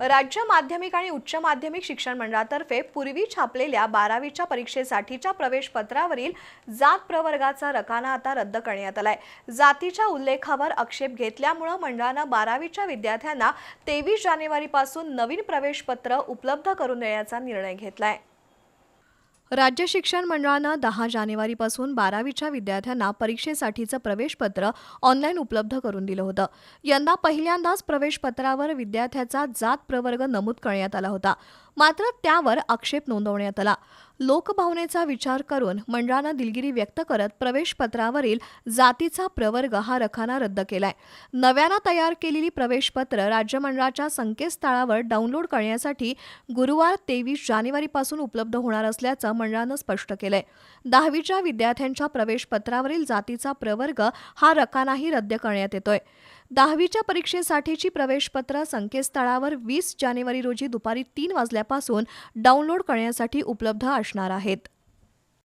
राज्य माध्यमिक आणि उच्च माध्यमिक शिक्षण मंडळातर्फे पूर्वी छापलेल्या बारावीच्या परीक्षेसाठीच्या प्रवेशपत्रावरील जात प्रवर्गाचा रकाना आता रद्द करण्यात आलाय. जातीच्या उल्लेखावर आक्षेप घेतल्यामुळं मंडळानं बारावीच्या विद्यार्थ्यांना तेवीस जानेवारीपासून नवीन प्रवेशपत्र उपलब्ध करून देण्याचा निर्णय घेतलाय. राज्य शिक्षण मंडळानं दहा जानेवारीपासून बारावीच्या विद्यार्थ्यांना परीक्षेसाठीचं प्रवेशपत्र ऑनलाईन उपलब्ध करून दिलं होतं. यंदा पहिल्यांदाच प्रवेशपत्रावर विद्यार्थ्याचा जात प्रवर्ग नमूद करण्यात आला होता. मात्र त्यावर आक्षेप नोंदवण्यात आला. लोकभावनेचा विचार करून मंडळानं दिलगिरी व्यक्त करत प्रवेशपत्रावरील जातीचा प्रवर्ग हा रखाना रद्द केलाय. नव्यानं तयार केलेली प्रवेशपत्र राज्य मंडळाच्या संकेतस्थळावर डाउनलोड करण्यासाठी गुरुवार तेवीस जानेवारीपासून उपलब्ध होणार असल्याचं मंडळानं स्पष्ट केलंय. दहावीच्या विद्यार्थ्यांच्या प्रवेशपत्रावरील जातीचा प्रवर्ग हा रकानाही रद्द करण्यात येतोय. दहावीच्या परीक्षेसाठीची प्रवेशपत्र संकेतस्थळावर वीस जानेवारी रोजी दुपारी तीन वाजल्यापासून डाउनलोड करण्यासाठी उपलब्ध असणार आहेत.